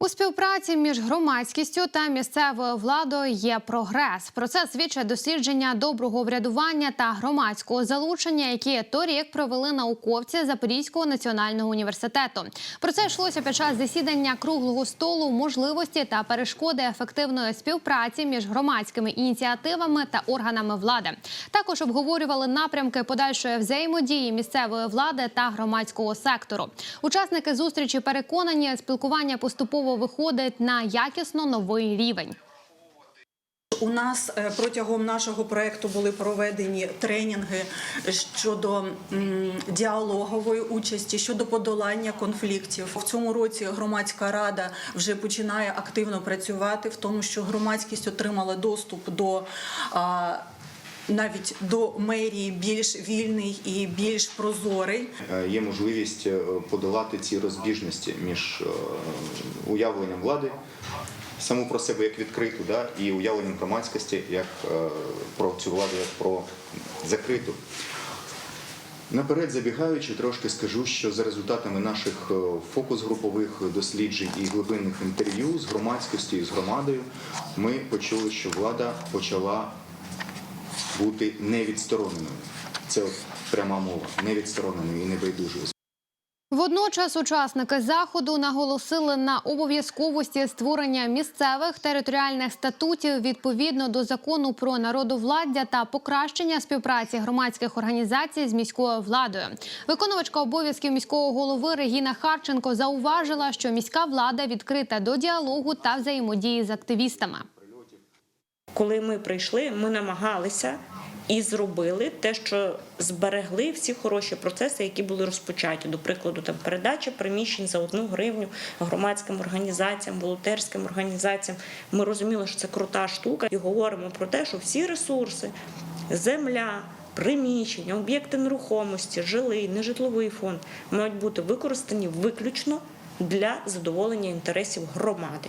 У співпраці між громадськістю та місцевою владою є прогрес. Про це свідчать дослідження доброго врядування та громадського залучення, які торік провели науковці Запорізького національного університету. Про це йшлося під час засідання круглого столу можливості та перешкоди ефективної співпраці між громадськими ініціативами та органами влади. Також обговорювали напрямки подальшої взаємодії місцевої влади та громадського сектору. Учасники зустрічі переконані, спілкування поступово виходить на якісно новий рівень. У нас е, протягом нашого проекту були проведені тренінги щодо діалогової участі, щодо подолання конфліктів. В цьому році громадська рада вже починає активно працювати в тому, що громадськість отримала доступ до. Навіть до мерії більш вільний і більш прозорий. Е, є можливість е, подолати ці розбіжності між е, уявленням влади саму про себе як відкриту, да, і уявленням громадськості як про цю владу як про закриту. Наперед забігаючи, трошки скажу, що за результатами наших фокус-групових досліджень і глибинних інтерв'ю з громадськістю і з громадою, ми почули, що влада почала бути невідстороненою. Це от пряма мова, невідстороненою і небайдужою. Водночас учасники заходу наголосили на обов'язковості створення місцевих територіальних статутів відповідно до закону про народовладдя та покращення співпраці громадських організацій з міською владою. Виконувачка обов'язків міського голови Регіна Харченко зауважила, що міська влада відкрита до діалогу та взаємодії з активістами. Коли ми прийшли, ми намагалися і зробили те, що зберегли всі хороші процеси, які були розпочаті. До прикладу, там передача приміщень за одну гривню громадським організаціям, волонтерським організаціям. Ми розуміли, що це крута штука, і говоримо про те, що всі ресурси, земля. Приміщення, об'єкти нерухомості, жилий, нежитловий фонд мають бути використані виключно для задоволення інтересів громади.